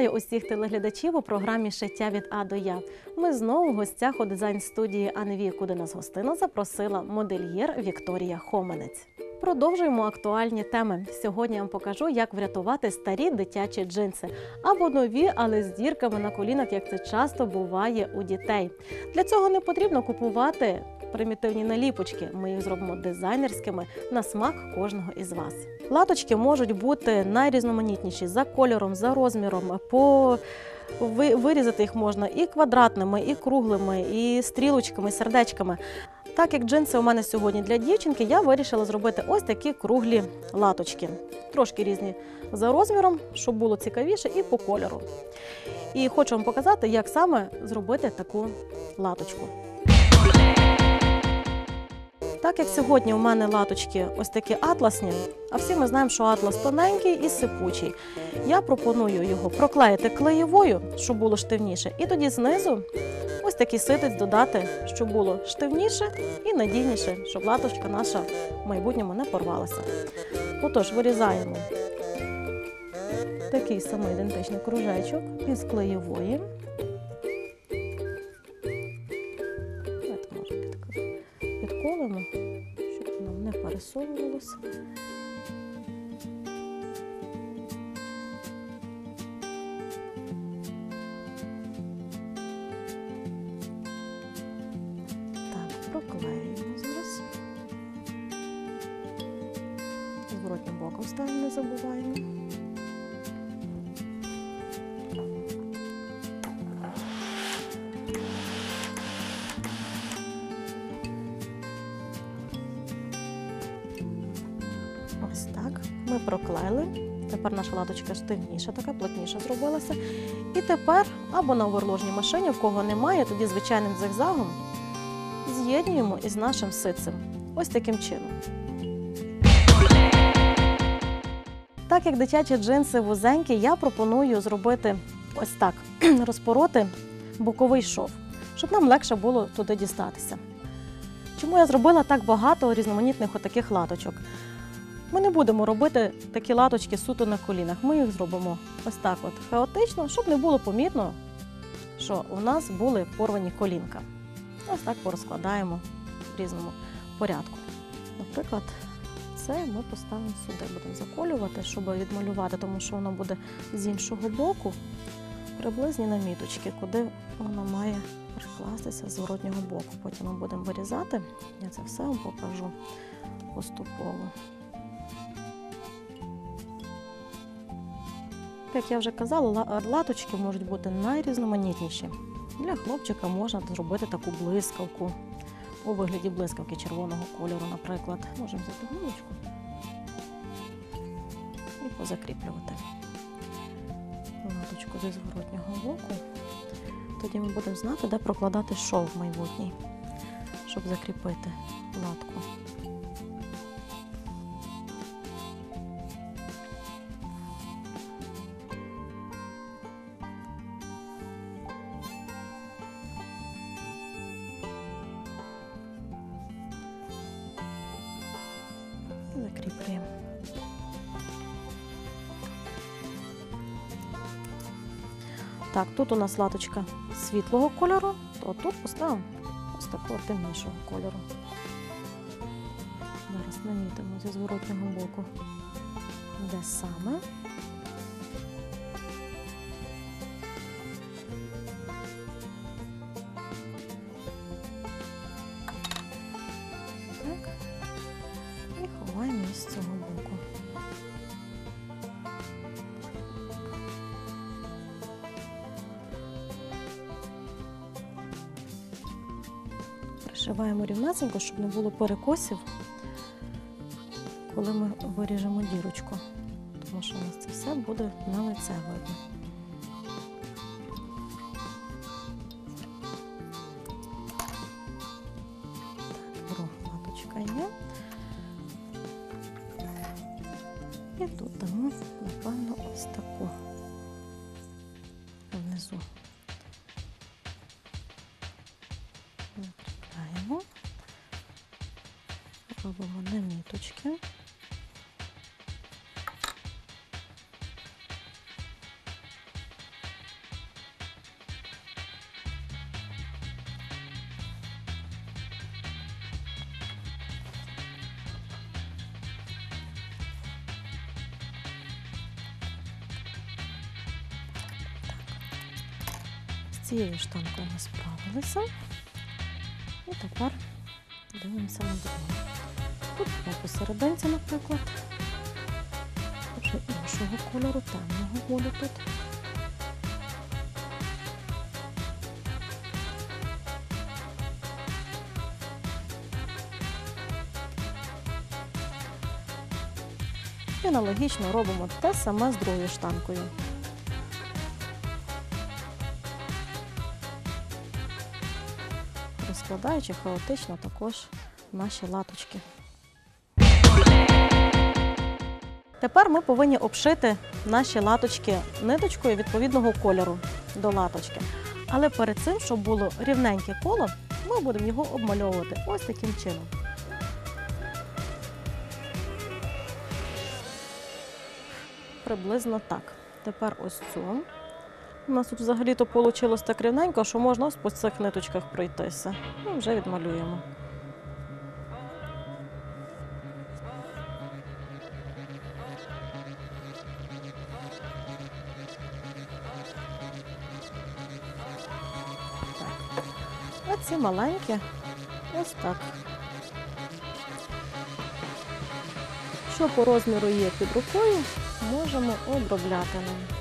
Вітаю усіх телеглядачів у програмі Шиття від А до Я. Ми знову в гостях у дизайн-студії Анві, куди нас гостина запросила модельєр Вікторія Хоменець. Продовжуємо актуальні теми. Сьогодні я вам покажу, як врятувати старі дитячі джинси або нові, але з дірками на колінах, як це часто буває у дітей. Для цього не потрібно купувати примітивні наліпочки. Ми їх зробимо дизайнерськими на смак кожного із вас. Латочки можуть бути найрізноманітніші за кольором, за розміром. По вирізати їх можна і квадратними, і круглими, і стрілочками, і сердечками. Так як джинси у мене сьогодні для дівчинки, я вирішила зробити ось такі круглі латочки. Трошки різні за розміром, щоб було цікавіше, і по кольору. І хочу вам показати, як саме зробити таку латочку. Так як сьогодні у мене латочки ось такі атласні, а всі ми знаємо, що атлас тоненький і сипучий. Я пропоную його проклеїти клеєвою, щоб було штивніше, і тоді знизу ось такий ситець додати, щоб було штивніше і надійніше, щоб латочка наша в майбутньому не порвалася. Отож, вирізаємо такий самий ідентичний кружечок із клеєвої. Підколимо, щоб нам не пересовувалося. Так, зараз. Зворотнім боком ставимо, не забуваємо. Ось так. Ми проклеїли. Тепер наша латочка штивніша, така плотніша зробилася. І тепер або на оверложній машині, в кого немає, тоді звичайним зигзагом з'єднуємо із нашим ситцем. Ось таким чином. Так як дитячі джинси вузенькі, я пропоную зробити ось так: розпороти боковий шов, щоб нам легше було туди дістатися. Чому я зробила так багато різноманітних отаких латочок? Ми не будемо робити такі латочки суто на колінах. Ми їх зробимо ось так от хаотично, щоб не було помітно, що у нас були порвані колінка. Ось так порозкладаємо в різному порядку. Наприклад, це ми поставимо сюди, будемо заколювати, щоб відмалювати, тому що воно буде з іншого боку приблизні наміточки, куди воно має прикластися з зворотнього боку. Потім ми будемо вирізати. Я це все вам покажу поступово. Як я вже казала, латочки можуть бути найрізноманітніші. Для хлопчика можна зробити таку блискавку у вигляді блискавки червоного кольору, наприклад. Можемо взяти гумочку і позакріплювати латочку зі зворотнього боку. Тоді ми будемо знати, де прокладати шов в майбутній, щоб закріпити латку. Закріплюємо. Так, тут у нас латочка світлого кольору, то тут поставимо ось такого темнішого кольору. Зараз намітимо зі зворотнього боку, де саме. Пришиваємо рівнесенько, щоб не було перекосів, коли ми виріжемо дірочку. Тому що у нас це все буде на лице видно. Є. І тут дамо, напевно, ось таку внизу. вирізаємо, робимо наміточки. Цією штанкою ми справилися. І тепер дивимося на другу. Тут ми посерединці, наприклад. Вже іншого кольору, темного буде тут. І аналогічно робимо те саме з другою штанкою. Розкладаючи хаотично також наші латочки. Тепер ми повинні обшити наші латочки ниточкою відповідного кольору до латочки. Але перед цим, щоб було рівненьке коло, ми будемо його обмальовувати ось таким чином. Приблизно так. Тепер ось цю. У нас тут взагалі-то вийшло так рівненько, що можна по цих ниточках пройтися. Ну, вже відмалюємо. А ці маленькі ось так. Що по розміру є під рукою, можемо обробляти ним.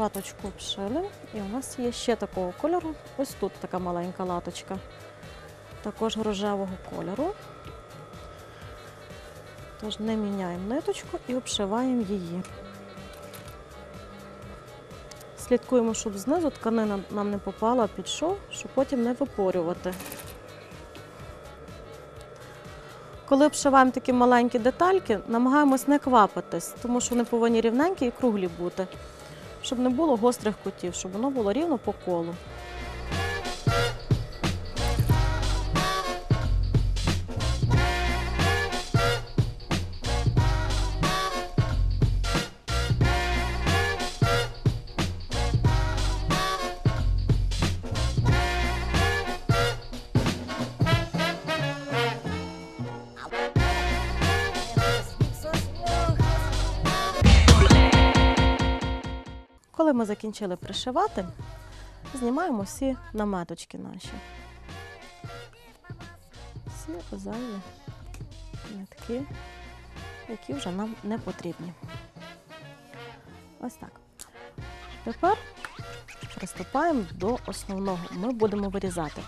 Латочку обшили, і у нас є ще такого кольору. Ось тут така маленька латочка. Також рожевого кольору. Тож не міняємо ниточку і обшиваємо її. Слідкуємо, щоб знизу тканина нам не попала під шов, щоб потім не випорювати. Коли обшиваємо такі маленькі детальки, намагаємось не квапитись, тому що вони повинні рівненькі і круглі бути щоб не було гострих кутів, щоб воно було рівно по колу. Закінчили пришивати, знімаємо всі наметочки наші. Всі зайві нитки, які вже нам не потрібні. Ось так. Тепер приступаємо до основного. Ми будемо вирізати.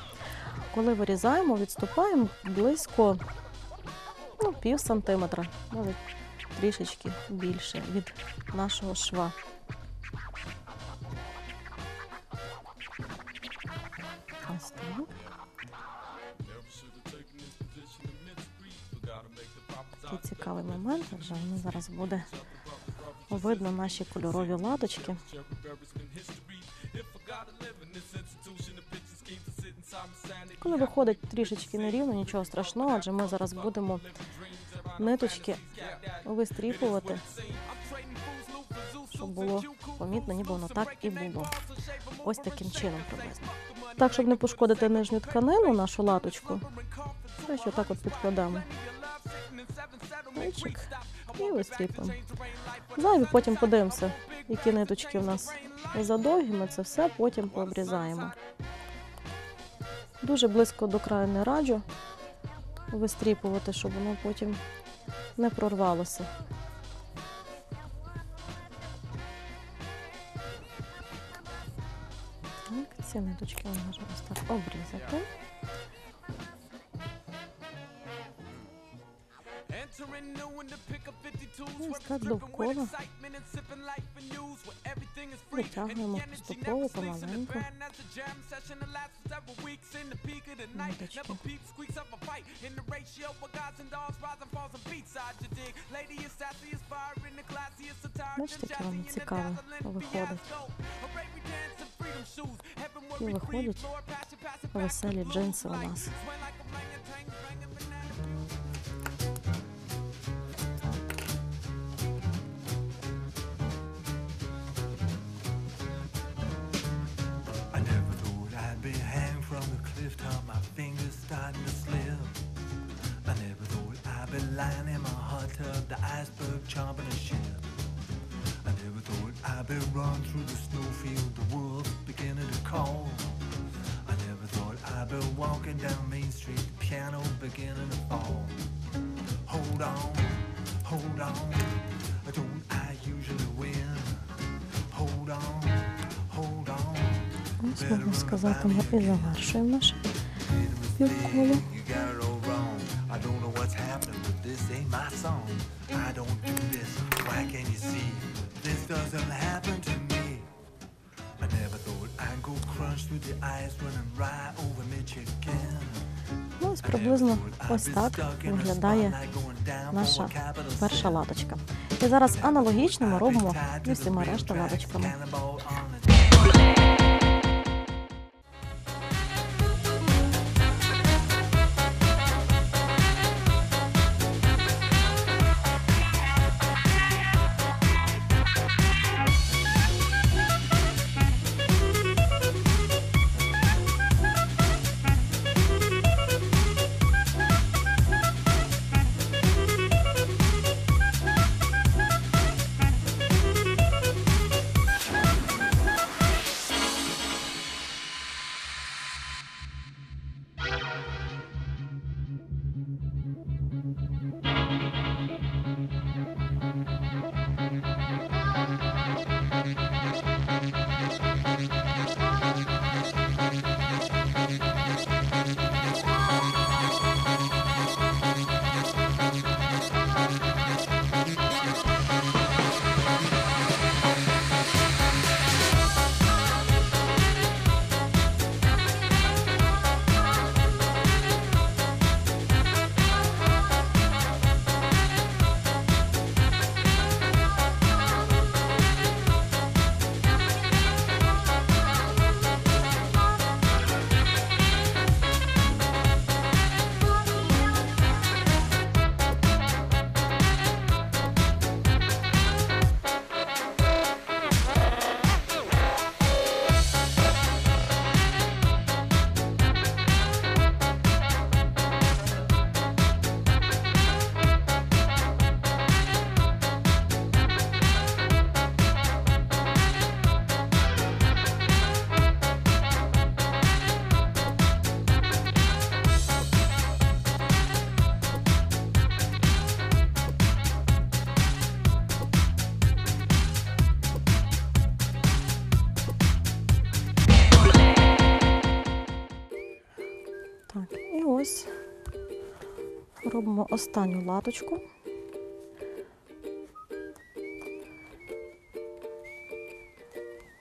Коли вирізаємо, відступаємо близько ну, пів сантиметра, навіть трішечки більше від нашого шва. Зараз буде видно наші кольорові латочки. Коли виходить трішечки нерівно, нічого страшного, адже ми зараз будемо ниточки вистріпувати, щоб було помітно, ніби воно так і було. Ось таким чином приблизно. Так, щоб не пошкодити нижню тканину, нашу латочку, ще так от підкладемо. Пальчик і вистріпуємо. Зайві потім подивимося, які ниточки у нас задовгі, ми це все потім пообрізаємо. Дуже близько до краю не раджу, вистріпувати, щоб воно потім не прорвалося. Ці ниточки можна ось так обрізати. doing to pick up 52s with excitement and sipping life and news where everything is free. And the energy never sleeps in the grand a jam session that lasts for several weeks. In the peak of the night never peep squeaks up a fight. In the ratio of gods and rise and falls and beats. Out lady is sassy fire in the classiest attire just jazzy in the dazzling fiasco. Hooray we dance in freedom shoes. Heaven where we creep Lord passion passing back to blue light. thought I'd be lying in my hot tub, the iceberg chomping a ship. I never thought I'd be running through the snowfield, the wolves beginning to call. I never thought I'd be walking down Main Street, the piano beginning to fall. Hold on, hold on, don't I usually win? Hold on, hold on. Ось можна сказати, ми і завершуємо наше півколо. Song. I don't do this. Why can't you see? This doesn't happen to me. I never thought I'd go crunch through the ice running right over Michigan. Ну, ось приблизно ось так виглядає наша перша латочка. І зараз аналогічно ми робимо з усіма решта латочками. Останню латочку.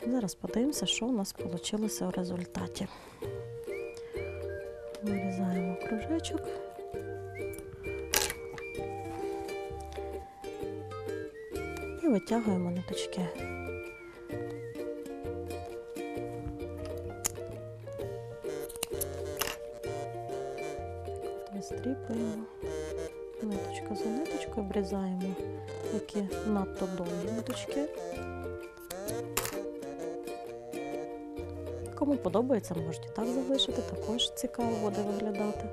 Зараз подивимося, що у нас вийшло в результаті. Вирізаємо кружечок. І витягуємо ниточки. Обрізаємо які надто довгі ниточки. Кому подобається, можете так залишити, також цікаво буде виглядати.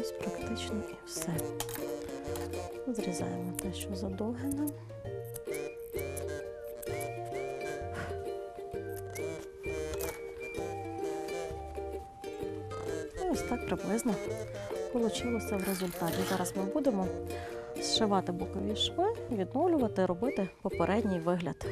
Ось практично і все. Зрізаємо те, що задовге приблизно вийшло в результаті. Зараз ми будемо зшивати бокові шви, відновлювати, робити попередній вигляд.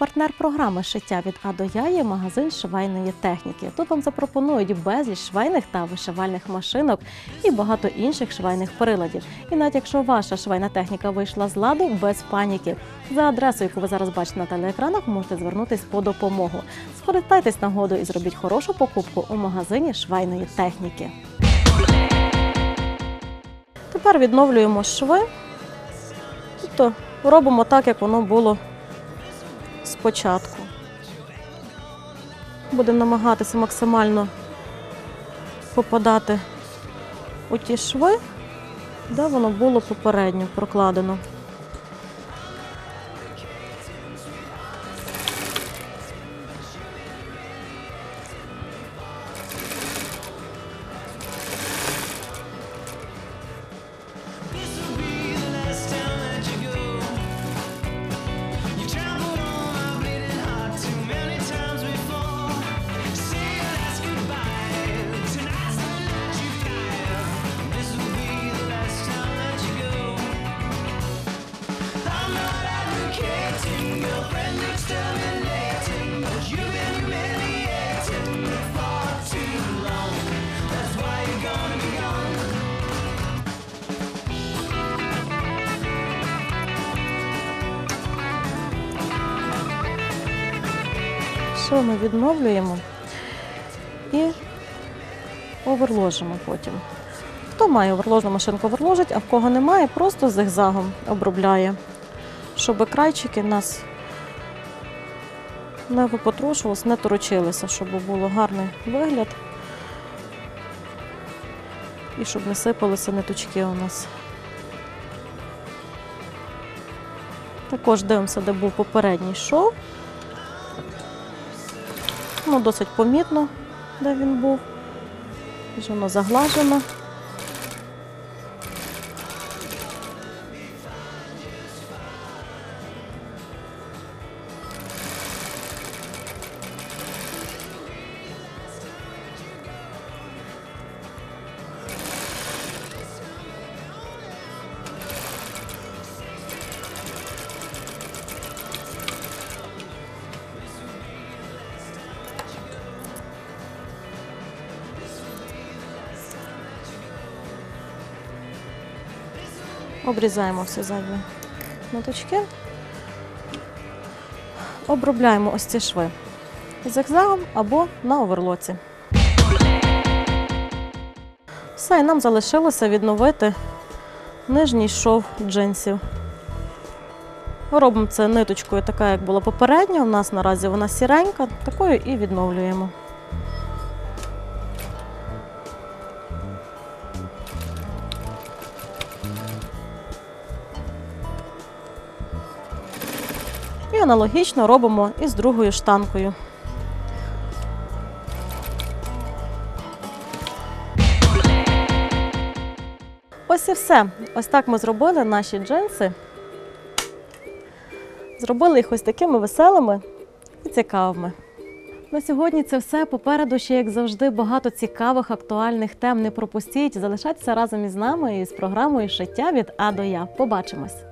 Партнер програми Шиття від А до Я є магазин швейної техніки. Тут вам запропонують безліч швейних та вишивальних машинок і багато інших швейних приладів. І навіть якщо ваша швейна техніка вийшла з ладу, без паніки. За адресою, яку ви зараз бачите на телеекранах, можете звернутись по допомогу. Скористайтесь нагодою і зробіть хорошу покупку у магазині швейної техніки. Тепер відновлюємо шви, тобто робимо так, як воно було спочатку. Будемо намагатися максимально попадати у ті шви, де воно було попередньо прокладено. Що ми відновлюємо і оверложимо потім. Хто має оверложну машинку, оверложить, а в кого немає, просто зигзагом обробляє, щоб крайчики нас не випотрушувалися, не торочилися, щоб було гарний вигляд і щоб не сипалися ниточки у нас. Також дивимося, де був попередній шов. Ну, досить помітно, де він був. Вже воно заглажено. Обрізаємо всі зайві ниточки. Обробляємо ось ці шви зигзагом або на оверлоці. Все, і нам залишилося відновити нижній шов джинсів. Робимо це ниточкою, така, як була попередня. У нас наразі вона сіренька, такою і відновлюємо. Аналогічно робимо і з другою штанкою. Ось і все. Ось так ми зробили наші джинси. Зробили їх ось такими веселими і цікавими. На сьогодні це все. Попереду ще, як завжди, багато цікавих актуальних тем. Не пропустіть. Залишайтеся разом із нами і з програмою Шиття від А до Я. Побачимось!